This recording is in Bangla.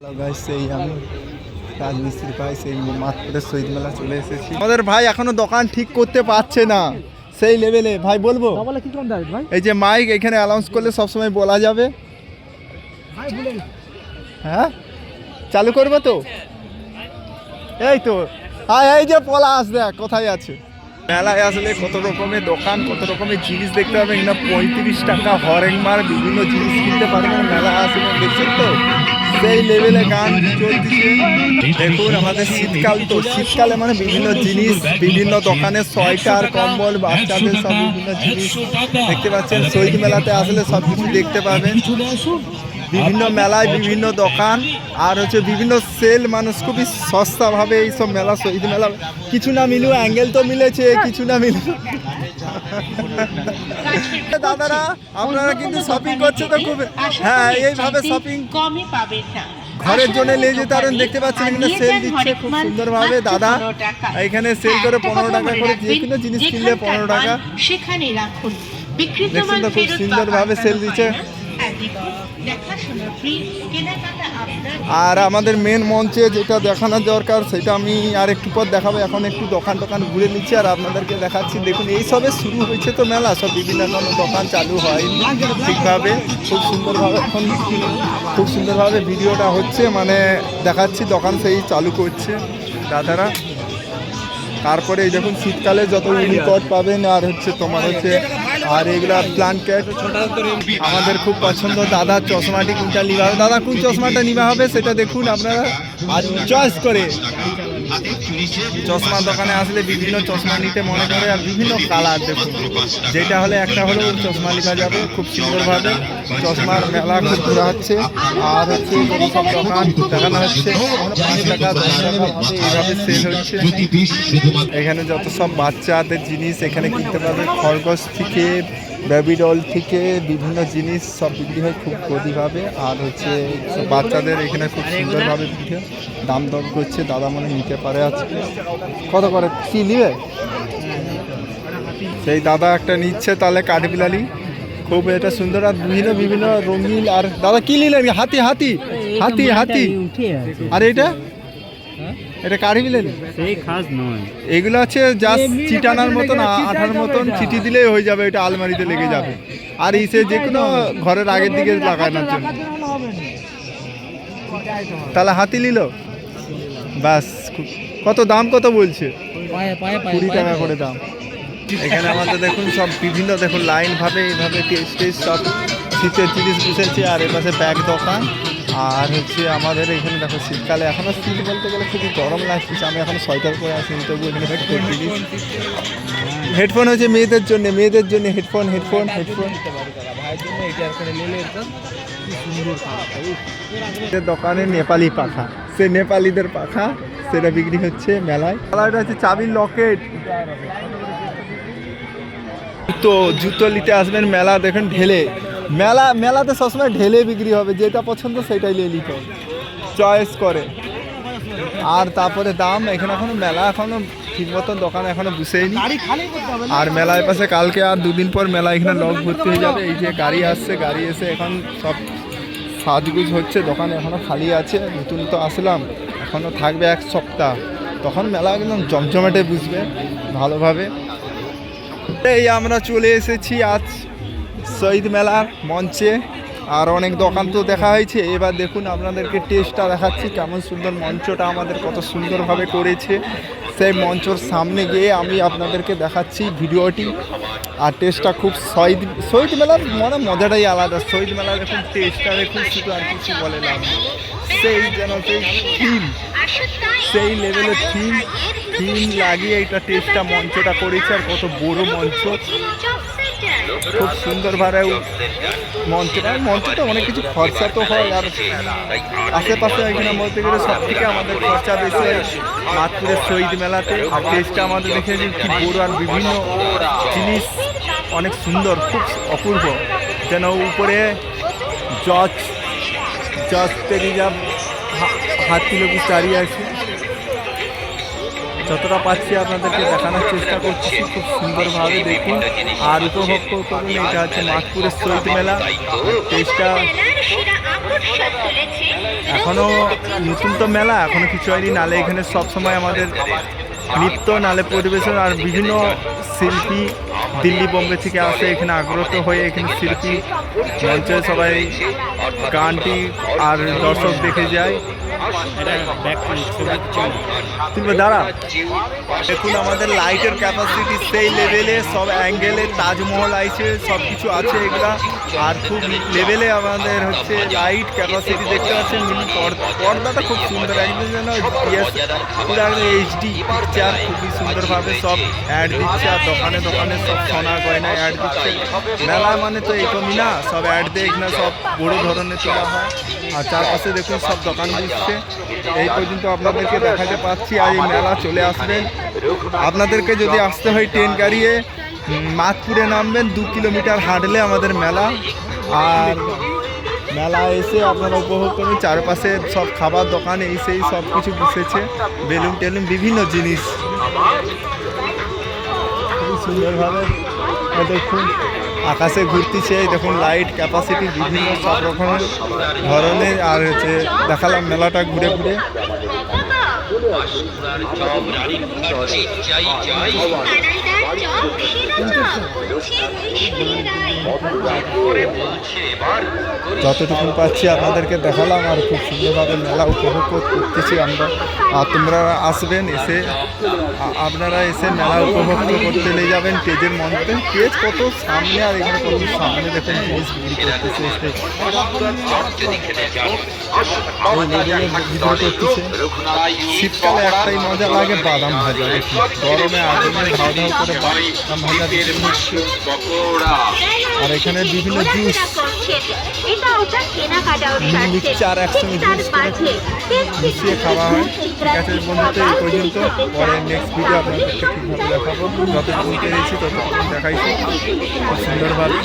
হ্যালো গাইস সেই আমি রাজমিস্ত্রি ভাই সেই মাতপুরের শহীদ মেলা চলে এসেছি। আমাদের ভাই এখনও দোকান ঠিক করতে পারছে না। সেই লেভেলে ভাই বলব? বলে কি কোন দাঁড় ভাই? এই যে মাইক এখানে অ্যানাউন্স করলে সবসময় বলা যাবে। হ্যাঁ? চালু করব তো? এই তো। হ্যাঁ এই যে পলাশ দেখ কোথায় আছে? মেলায় আসলে কত রকমের দোকান কত রকমের জিনিস দেখতে পাবেন। না পঁয়ত্রিশ টাকা হরেংমার বিভিন্ন জিনিস কিনতে পারবেন। মেলা আসলে দেখছেন তো? সেই লেভেলে গান চলতেছে। দেখুন, আমাদের শীতকাল তো, শীতকালে মানে বিভিন্ন জিনিস, বিভিন্ন দোকানে সোয়েটার, কম্বল, বাচ্চাদের সব বিভিন্ন জিনিস দেখতে পাচ্ছেন। শহীদ মেলাতে আসলে সব কিছু দেখতে পাবেন। বিভিন্ন মেলায় বিভিন্ন দোকান, আর হচ্ছে বিভিন্ন সেল, মানুষ খুবই সস্তাভাবে এইসব মেলা, শহীদ মেলা, কিছু না মিলেও অ্যাঙ্গেল তো মিলেছে, কিছু না মিলে দাদারা আপনারা কিন্তু শপিং করছে তো খুব হ্যাঁ এইভাবে শপিং কমই পাবেন না। ঘরের জন্য নিয়ে যেতে পারেন দেখতে পাচ্ছেন এখানে সেল দিচ্ছে খুব সুন্দরভাবে। দাদা এখানে সেল করে পনেরো টাকা করে যে কোনো জিনিস কিনলে পনেরো টাকা। সেখানে রাখুন। বিক্রিত মাল ফেরত সুন্দরভাবে সেল দিচ্ছে। আর আমাদের মেন মঞ্চে যেটা দেখানো দরকার, সেটা আমি আর একটু পর দেখাবো। এখন একটু দোকান টোকান ঘুরে নিচ্ছি আর আপনাদেরকে দেখাচ্ছি। দেখুন, এই সবে শুরু হয়েছে তো মেলা, সব বিভিন্ন ধরনের দোকান চালু হয় ঠিকভাবে। খুব সুন্দরভাবে এখন, খুব সুন্দরভাবে ভিডিওটা হচ্ছে মানে দেখাচ্ছি দোকান সেই চালু করছে দাদারা। তারপরে এই দেখুন, শীতকালে যত ইউনিকট পাবেন, আর হচ্ছে তোমার হচ্ছে আর এগুলা প্লান্টেড আমাদের খুব পছন্দ। দাদা চশমাটি কোনটা নিবা? হবে দাদা, কোন চশমাটা নিবা হবে সেটা দেখুন আপনারা। আর চয়েস করে। চশমার দোকানে আসলে বিভিন্ন চশমা নিতে মনে করে আর বিভিন্ন কালার দেখুন। যেটা হলে একটা হলেও চশমা লেখা যাবে, খুব সুন্দরভাবে। চশমার মেলা খুব ঘোরা হচ্ছে। আর হচ্ছে দেখানো হচ্ছে, পাঁচ টাকা, দশ টাকা, এইভাবে সেল হচ্ছে। এখানে যত সব বাচ্চাদের জিনিস এখানে কিনতে পারবে। খরগোশ থেকে বেবি ডল থেকে বিভিন্ন জিনিস সব বিক্রি হয় খুব গদিভাবে। আর হচ্ছে বাচ্চাদের এখানে খুব সুন্দরভাবে বিক্রি হয়। দাম দর করছে দাদা মনে নিতে পারে আজকে। কত করে? কি নিবে? সেই দাদা একটা নিচ্ছে তাহলে কাঠবিলালি। খুব এটা সুন্দর। আর বিভিন্ন বিভিন্ন রঙিন আর দাদা কি নিলেন? হাতি হাতি হাতি হাতি। আর এটা? এটা কাঠবিলালি সেই খাস নয়। এগুলো হচ্ছে জাস্ট চিটানার মতন আঠার মতন চিঠি দিলেই হয়ে যাবে এটা আলমারিতে লেগে যাবে। আর ইসে যে কোনো ঘরের আগের দিকে লাগানোর জন্য। তাহলে হাতি নিল? ব্যাস কত দাম কত বলছে? কুড়ি টাকা করে দাম। এখানে আমাদের দেখুন সব বিভিন্ন দেখুন লাইন ভাবে এইভাবে টেস্ট সব শীতের জিনিস বসেছে আর এপাশে ব্যাগ দোকান। আর হচ্ছে আমাদের এখানে দেখো শীতকালে এখনও শীত বলতে গেলে খুবই গরম লাগছে। আমি এখন সোয়েটার পরে আসি তবু এখানে হেডফোন হেডফোন হচ্ছে মেয়েদের জন্য মেয়েদের জন্য হেডফোন হেডফোন হেডফোন দোকানে নেপালি পাখা, সে নেপালিদের পাখা, সেটা বিক্রি হচ্ছে মেলায়। মেলাটা হচ্ছে চাবির লকেট। জুতো জুতো নিতে আসবেন মেলা, দেখেন ঢেলে। মেলা, মেলাতে সবসময় ঢেলে বিক্রি হবে, যেটা পছন্দ সেটাই নিয়ে নিতে হবে। চয়েস করে। আর তারপরে দাম, এখানে এখনও মেলা এখনও ঠিক মতন দোকান এখনও বসেইনি। আর মেলায় পাশে কালকে আর দুদিন পর মেলা এখানে লক ভর্তি হয়ে যাবে। এই যে গাড়ি আসছে, গাড়ি এসে এখন সব সাজগুজ হচ্ছে, দোকান এখনও খালি আছে, নতুন তো আসলাম, এখনও থাকবে এক সপ্তাহ। তখন মেলা একদম জমজমাটে বুঝবে ভালোভাবে। এই আমরা চলে এসেছি আজ শহীদ মেলার মঞ্চে আর অনেক দোকান তো দেখা হয়েছে। এবার দেখুন আপনাদেরকে টেস্টটা দেখাচ্ছি, কেমন সুন্দর মঞ্চটা আমাদের কত সুন্দরভাবে করেছে। সেই মঞ্চর সামনে গিয়ে আমি আপনাদেরকে দেখাচ্ছি ভিডিওটি। আর টেস্টটা খুব শহীদ শহীদ মেলার মানে মজাটাই আলাদা। শহীদ মেলার দেখুন টেস্টটা দেখুন, শুধু আর কিছু বলে না সেই যেন সেই থিম সেই লেভেলের থিম থিম লাগিয়ে এইটা টেস্টটা মঞ্চটা করেছে। আর কত বড় মঞ্চ। খুব সুন্দরভাবে মঞ্চটা মঞ্চটা অনেক কিছু খরচা তো হয়, আর আশেপাশে এখানে বলতে গেলে সব থেকে আমাদের খরচা বেশি হয় নাগপুরের শহীদ মেলাতে। টেস্টটা আমাদের দেখে যে কি বড় আর বিভিন্ন জিনিস অনেক সুন্দর, খুব অপূর্ব। যেন উপরে জজ জজ তেরিজা হাত কিলো দাঁড়িয়ে আছে। যতটা পাচ্ছি আপনাদেরকে দেখানোর চেষ্টা করছি, খুব সুন্দরভাবে দেখুন। আর উপভোগ করুন, এটা হচ্ছে নাগপুরের শহীদ মেলা। টেস্টটা এখনও নতুন তো মেলা, এখনও কিছু হয়নি। নালে এখানে সব সময় আমাদের নৃত্য, নালে পরিবেশন আর বিভিন্ন শিল্পী দিল্লি, বোম্বে থেকে আসে, এখানে আগ্রত হয়ে এখানে শিল্পী মঞ্চে সবাই গানটি আর দর্শক দেখে যায়। তুমি দাঁড়া, দেখুন আমাদের লাইটের ক্যাপাসিটি সেই লেভেলে সব অ্যাঙ্গেলে তাজমহল আইছে সব কিছু আছে এগুলা। আর খুব লেভেলে আমাদের হচ্ছে লাইট ক্যাপাসিটি দেখতে পাচ্ছেন পর্দাটা খুব সুন্দর, একদম যেন এইচডি পিকচার খুবই সুন্দরভাবে সব অ্যাড দিচ্ছে আর দোকানে দোকানে সব সোনা গয়না অ্যাড দিচ্ছে। মেলা মানে তো এরকমই না, সব অ্যাড দিয়ে এখানে সব বড় ধরনের তোলা হয়। আর চারপাশে দেখুন সব দোকান দিচ্ছে। এই পর্যন্ত আপনাদেরকে দেখাতে পাচ্ছি, আর এই মেলা চলে আসবেন আপনাদেরকে যদি আসতে হয় ট্রেন গাড়িয়ে মাতপুরে নামবেন দু কিলোমিটার হাঁটলে আমাদের মেলা আর মেলা এসে আপনারা উপভোগ করুন চারপাশে সব খাবার দোকান এই সেই সব কিছু বসেছে বেলুন টেলুন বিভিন্ন জিনিস খুবই সুন্দরভাবে দেখুন আকাশে ঘুরতেছে দেখুন লাইট ক্যাপাসিটি বিভিন্ন সব রকমের ধরনের আর হচ্ছে দেখালাম মেলাটা ঘুরে ঘুরে যতটুকু পাচ্ছি আপনাদেরকে দেখালাম আর খুব সুন্দরভাবে মেলা উপভোগ করতেছি আমরা। আর তোমরা আসবেন এসে আপনারা এসে মেলা উপভোগ করতে নিয়ে যাবেন পেজের মধ্যে। পেজ কত? সামনে আর এখানে কত? সামনে দেখুন জিনিস বিক্রি করতেছে এসে। শীতকালে একটাই মজা লাগে বাদাম ভাজা। গরমে আগুনে ধাও ধাও করে আর এখানে বিভিন্ন জুস এটা মিক্সচার একসঙ্গে জুস করে মিশিয়ে খাওয়া হয়। ঠিক আছে বন্ধুত্ব এই পর্যন্ত। পরে নেক্সট ভিডিও আপনাদেরকে ঠিকভাবে দেখাবো যতটুকু পেরেছি ততটুকু দেখাইছি খুব সুন্দরভাবে